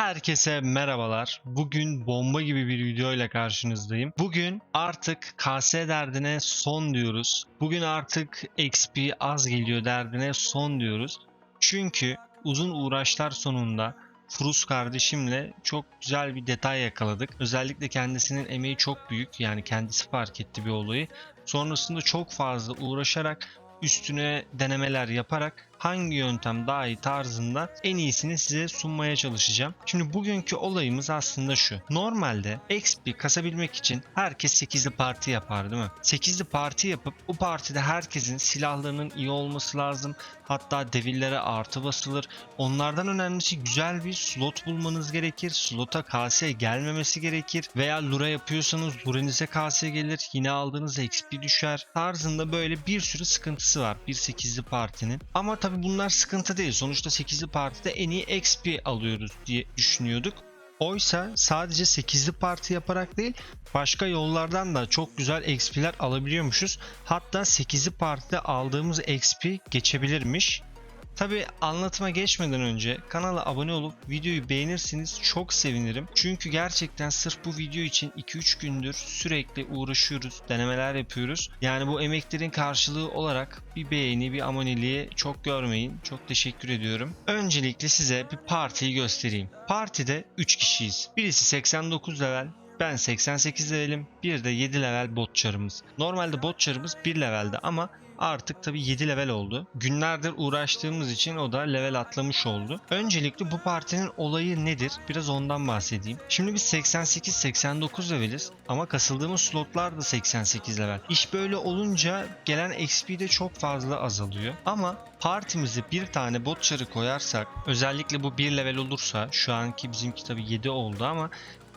Herkese merhabalar. Bugün bomba gibi bir video ile karşınızdayım. Bugün artık KS derdine son diyoruz. Bugün artık XP az geliyor derdine son diyoruz. Çünkü uzun uğraşlar sonunda Frus kardeşimle çok güzel bir detay yakaladık. Özellikle kendisinin emeği çok büyük. Yani kendisi fark etti bir olayı. Sonrasında çok fazla uğraşarak üstüne denemeler yaparak hangi yöntem daha iyi tarzında en iyisini size sunmaya çalışacağım. Şimdi bugünkü olayımız aslında şu. Normalde XP kasabilmek için herkes 8'li parti yapar değil mi? 8'li parti yapıp bu partide herkesin silahlarının iyi olması lazım. Hatta devillere artı basılır. Onlardan önemlisi güzel bir slot bulmanız gerekir. Slota KS gelmemesi gerekir. Veya lura yapıyorsanız lurenize KS gelir. Yine aldığınız XP düşer. Tarzında böyle bir sürü sıkıntısı var. Bir 8'li partinin. Ama tabi bunlar sıkıntı değil. Sonuçta 8'li partide en iyi XP alıyoruz diye düşünüyorduk. Oysa sadece 8'li parti yaparak değil başka yollardan da çok güzel XP'ler alabiliyormuşuz. Hatta 8'li partide aldığımız XP geçebilirmiş. Tabi anlatıma geçmeden önce kanala abone olup videoyu beğenirseniz çok sevinirim. Çünkü gerçekten sırf bu video için 2-3 gündür sürekli uğraşıyoruz, denemeler yapıyoruz. Yani bu emeklerin karşılığı olarak bir beğeni, bir aboneliği çok görmeyin. Çok teşekkür ediyorum. Öncelikle size bir partiyi göstereyim. Partide 3 kişiyiz. Birisi 89 level, ben 88 levelim. Bir de 7 level bot çarımız. Normalde bot çarımız 1 levelde ama artık tabii 7 level oldu. Günlerdir uğraştığımız için o da level atlamış oldu. Öncelikle bu partinin olayı nedir? Biraz ondan bahsedeyim. Şimdi biz 88-89 leveliz ama kasıldığımız slotlar da 88 level. İş böyle olunca gelen XP de çok fazla azalıyor. Ama partimize bir tane bot çarı koyarsak özellikle bu 1 level olursa şu anki bizimki tabii 7 oldu ama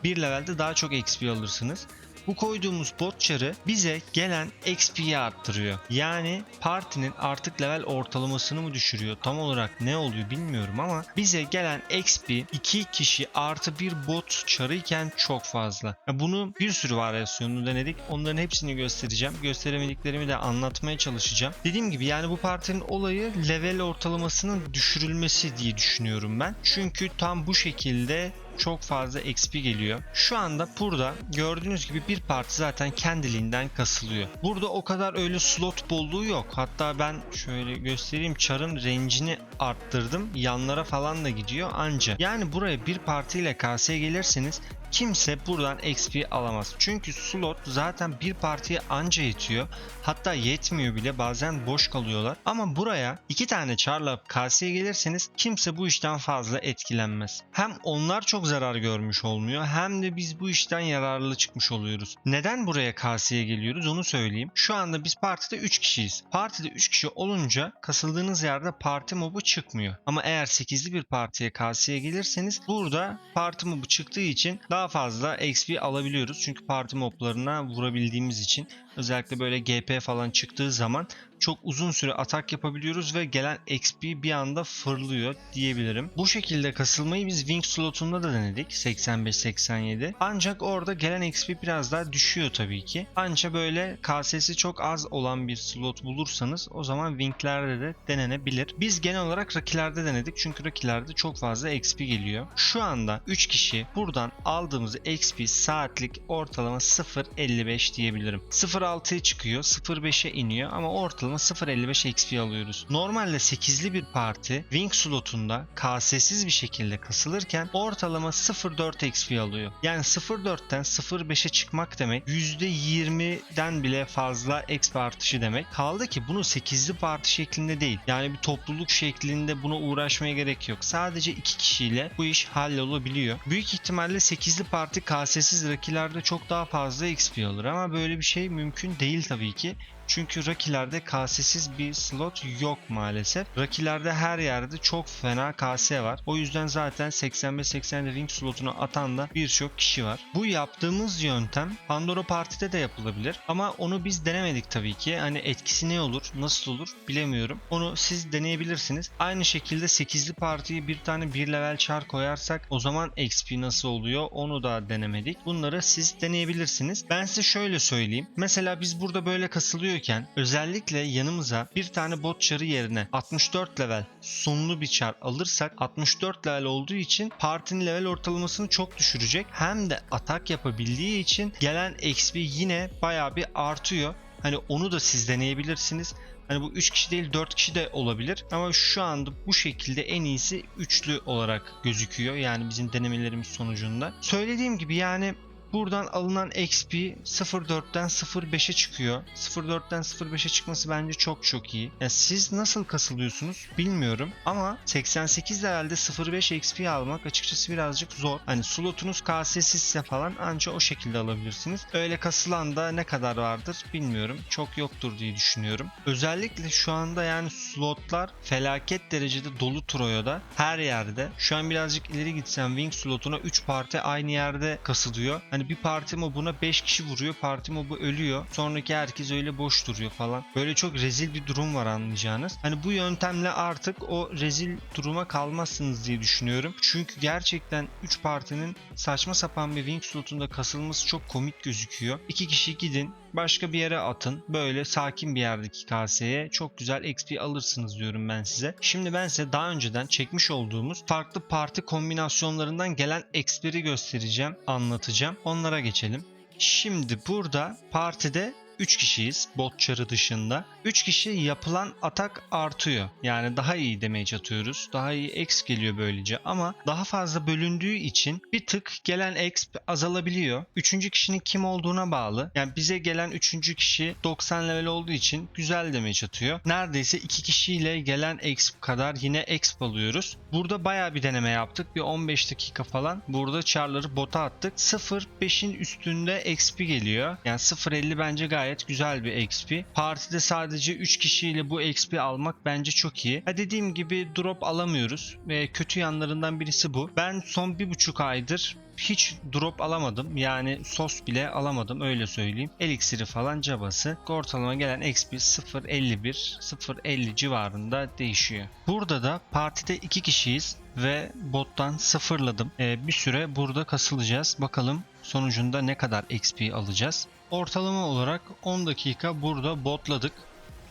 bir levelde daha çok XP alırsınız. Bu koyduğumuz bot çarı bize gelen XP'yi arttırıyor. Yani partinin artık level ortalamasını mı düşürüyor? Tam olarak ne oluyor bilmiyorum ama bize gelen XP 2 kişi artı bir bot çarıyken çok fazla. Bunu bir sürü varyasyonunu denedik. Onların hepsini göstereceğim. Gösteremediklerimi de anlatmaya çalışacağım. Dediğim gibi yani bu partinin olayı level ortalamasının düşürülmesi diye düşünüyorum ben. Çünkü tam bu şekilde çok fazla XP geliyor. Şu anda burada gördüğünüz gibi bir parti zaten kendiliğinden kasılıyor. Burada o kadar öyle slot bolluğu yok. Hatta ben şöyle göstereyim çarın range'ini arttırdım. Yanlara falan da gidiyor anca. Yani buraya bir partiyle KS gelirseniz kimse buradan XP alamaz. Çünkü slot zaten bir partiye anca yetiyor. Hatta yetmiyor bile bazen boş kalıyorlar. Ama buraya iki tane çarla KS'ye gelirseniz kimse bu işten fazla etkilenmez. Hem onlar çok zarar görmüş olmuyor hem de biz bu işten yararlı çıkmış oluyoruz. Neden buraya KS'ye geliyoruz onu söyleyeyim. Şu anda biz partide 3 kişiyiz. Partide 3 kişi olunca kasıldığınız yerde parti mobu çıkmıyor. Ama eğer 8'li bir partiye KS'ye gelirseniz burada parti mobu çıktığı için daha fazla XP alabiliyoruz. Çünkü parti moblarına vurabildiğimiz için özellikle böyle GP falan çıktığı zaman çok uzun süre atak yapabiliyoruz ve gelen XP bir anda fırlıyor diyebilirim. Bu şekilde kasılmayı biz Wing slotunda da denedik 85-87. Ancak orada gelen XP biraz daha düşüyor tabii ki. Ancak böyle KS'si çok az olan bir slot bulursanız o zaman Wing'lerde de denenebilir. Biz genel olarak Rocky'lerde denedik çünkü Rocky'lerde çok fazla XP geliyor. Şu anda 3 kişi buradan aldığımız XP saatlik ortalama 0.55 diyebilirim. 0.6'ya çıkıyor 0.5'e iniyor ama ortalama 0.55 XP alıyoruz. Normalde 8'li bir parti Wing slotunda KS'siz bir şekilde kasılırken ortalama 0.4 XP alıyor. Yani 0.4'ten 0.5'e çıkmak demek %20'den bile fazla XP artışı demek. Kaldı ki bunu 8'li parti şeklinde değil. Yani bir topluluk şeklinde buna uğraşmaya gerek yok. Sadece 2 kişiyle bu iş hallolabiliyor. Büyük ihtimalle 8'li parti KS'siz rakilerde çok daha fazla XP alır ama böyle bir şey mümkün değil tabii ki. Çünkü Rocky'lerde KS'siz bir slot yok maalesef. Rocky'lerde her yerde çok fena KS var. O yüzden zaten 85-80 ring slotunu atan da birçok kişi var. Bu yaptığımız yöntem Pandora Parti'de de yapılabilir. Ama onu biz denemedik tabii ki. Hani etkisi ne olur, nasıl olur bilemiyorum. Onu siz deneyebilirsiniz. Aynı şekilde 8'li partiye bir tane 1 level char koyarsak o zaman XP nasıl oluyor onu da denemedik. Bunları siz deneyebilirsiniz. Ben size şöyle söyleyeyim. Mesela biz burada böyle kasılıyoruz kasılıyorken özellikle yanımıza bir tane bot çarı yerine 64 level sonlu bir çar alırsak 64 level olduğu için partinin level ortalamasını çok düşürecek. Hem de atak yapabildiği için gelen XP yine bayağı bir artıyor. Hani onu da siz deneyebilirsiniz. Hani bu 3 kişi değil 4 kişi de olabilir. Ama şu anda bu şekilde en iyisi üçlü olarak gözüküyor. Yani bizim denemelerimiz sonucunda. Söylediğim gibi yani Buradan alınan XP 0.4'ten 0.5'e çıkıyor. 0.4'ten 0.5'e çıkması bence çok çok iyi. Ya siz nasıl kasılıyorsunuz bilmiyorum ama 88 levelde 0.5 XP almak açıkçası birazcık zor. Hani slotunuz KS'sizse falan anca o şekilde alabilirsiniz. Öyle kasılan da ne kadar vardır bilmiyorum. Çok yoktur diye düşünüyorum. Özellikle şu anda yani slotlar felaket derecede dolu Troya'da. Her yerde. Şu an birazcık ileri gitsem Wing slotuna 3 parti aynı yerde kasılıyor. Hani bir parti mobuna 5 kişi vuruyor. Parti mobu ölüyor. Sonraki herkes öyle boş duruyor falan. Böyle çok rezil bir durum var anlayacağınız. Hani bu yöntemle artık o rezil duruma kalmazsınız diye düşünüyorum. Çünkü gerçekten 3 partinin saçma sapan bir wing slotunda kasılması çok komik gözüküyor. 2 kişi gidin başka bir yere atın. Böyle sakin bir yerdeki kaseye çok güzel XP alırsınız diyorum ben size. Şimdi ben size daha önceden çekmiş olduğumuz farklı parti kombinasyonlarından gelen XP'leri göstereceğim, anlatacağım. Onlara geçelim. Şimdi burada partide 3 kişiyiz bot çarı dışında. 3 kişi yapılan atak artıyor. Yani daha iyi damage atıyoruz. Daha iyi X geliyor böylece ama daha fazla bölündüğü için bir tık gelen X azalabiliyor. Üçüncü kişinin kim olduğuna bağlı. Yani bize gelen üçüncü kişi 90 level olduğu için güzel damage atıyor. Neredeyse 2 kişiyle gelen X kadar yine X alıyoruz. Burada bayağı bir deneme yaptık. Bir 15 dakika falan. Burada charları bota attık. 0.5'in üstünde XP geliyor. Yani 0.50 bence gayet gayet güzel bir XP. Partide sadece 3 kişiyle bu XP almak bence çok iyi. Ha dediğim gibi drop alamıyoruz ve kötü yanlarından birisi bu. Ben son bir buçuk aydır hiç drop alamadım. Yani sos bile alamadım öyle söyleyeyim. Eliksiri falan cabası. Ortalama gelen XP 0.51 0.50 civarında değişiyor. Burada da partide 2 kişiyiz ve bottan sıfırladım. Ee, bir süre burada kasılacağız. Bakalım sonucunda ne kadar XP alacağız. Ortalama olarak 10 dakika burada botladık.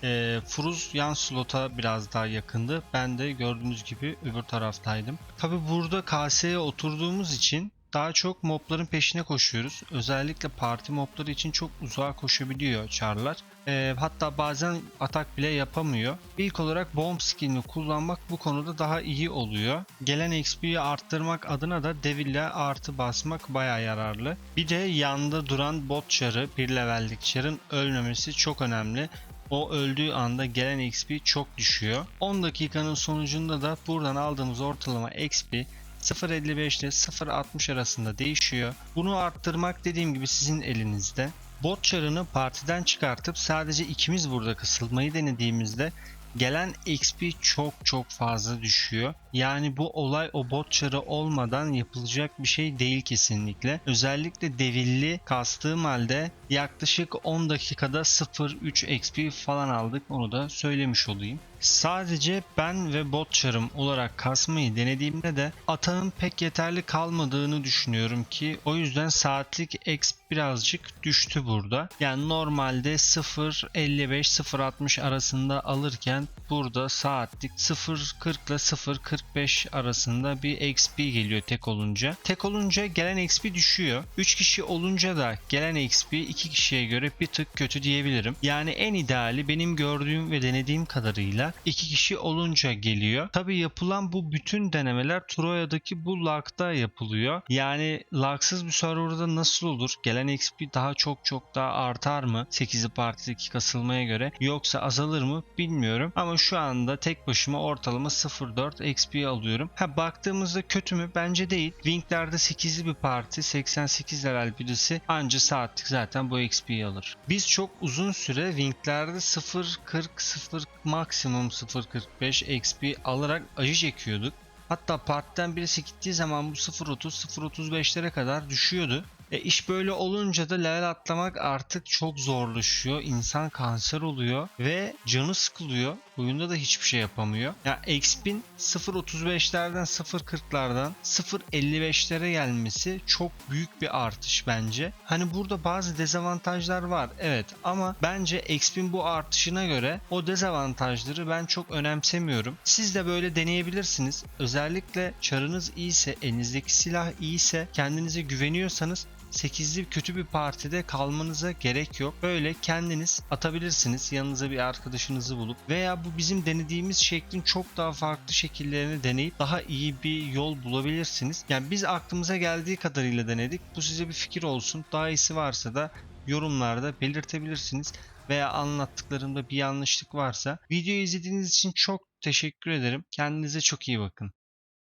E, Fruz yan slota biraz daha yakındı. Ben de gördüğünüz gibi öbür taraftaydım. Tabi burada KS'ye oturduğumuz için daha çok mobların peşine koşuyoruz. Özellikle parti mobları için çok uzağa koşabiliyor çarlar. E, hatta bazen atak bile yapamıyor. İlk olarak bomb skillini kullanmak bu konuda daha iyi oluyor. Gelen XP'yi arttırmak adına da Devil'le artı basmak baya yararlı. Bir de yanda duran bot çarı, bir levellik çarın ölmemesi çok önemli. O öldüğü anda gelen XP çok düşüyor. 10 dakikanın sonucunda da buradan aldığımız ortalama XP 0.55 ile 0.60 arasında değişiyor. Bunu arttırmak dediğim gibi sizin elinizde. Bot çarını partiden çıkartıp sadece ikimiz burada kısılmayı denediğimizde gelen XP çok çok fazla düşüyor. Yani bu olay o bot çarı olmadan yapılacak bir şey değil kesinlikle. Özellikle devilli kastığım halde yaklaşık 10 dakikada 0.3 XP falan aldık onu da söylemiş olayım. Sadece ben ve bot çarım olarak kasmayı denediğimde de atağın pek yeterli kalmadığını düşünüyorum ki o yüzden saatlik X birazcık düştü burada. Yani normalde 0.55-0.60 arasında alırken burada saatlik 0.40 ile 0.45 arasında bir XP geliyor tek olunca. Tek olunca gelen XP düşüyor. 3 kişi olunca da gelen XP 2 kişiye göre bir tık kötü diyebilirim. Yani en ideali benim gördüğüm ve denediğim kadarıyla 2 kişi olunca geliyor. Tabi yapılan bu bütün denemeler Troya'daki bu lag'da yapılıyor. Yani lag'sız bir serverda nasıl olur? Gelen XP daha çok çok daha artar mı? 8'li partideki kasılmaya göre yoksa azalır mı bilmiyorum. Ama şu anda tek başıma ortalama 0.4 XP alıyorum. Ha baktığımızda kötü mü? Bence değil. Wing'lerde 8'li bir parti 88 level birisi anca saatlik zaten bu XP'yi alır. Biz çok uzun süre Wing'lerde 0.40 0 maksimum 0.45 XP alarak acı çekiyorduk. Hatta partiden birisi gittiği zaman bu 0.30 0.35'lere kadar düşüyordu. E iş böyle olunca da level atlamak artık çok zorlaşıyor. İnsan kanser oluyor ve canı sıkılıyor. Oyunda da hiçbir şey yapamıyor. Ya XP'in 0.35'lerden 0.40'lardan 0.55'lere gelmesi çok büyük bir artış bence. Hani burada bazı dezavantajlar var evet ama bence XP'in bu artışına göre o dezavantajları ben çok önemsemiyorum. Siz de böyle deneyebilirsiniz. Özellikle çarınız iyiyse, elinizdeki silah iyiyse, kendinize güveniyorsanız 8'li kötü bir partide kalmanıza gerek yok. Böyle kendiniz atabilirsiniz yanınıza bir arkadaşınızı bulup veya bu bizim denediğimiz şeklin çok daha farklı şekillerini deneyip daha iyi bir yol bulabilirsiniz. Yani biz aklımıza geldiği kadarıyla denedik. Bu size bir fikir olsun. Daha iyisi varsa da yorumlarda belirtebilirsiniz veya anlattıklarımda bir yanlışlık varsa. Videoyu izlediğiniz için çok teşekkür ederim. Kendinize çok iyi bakın.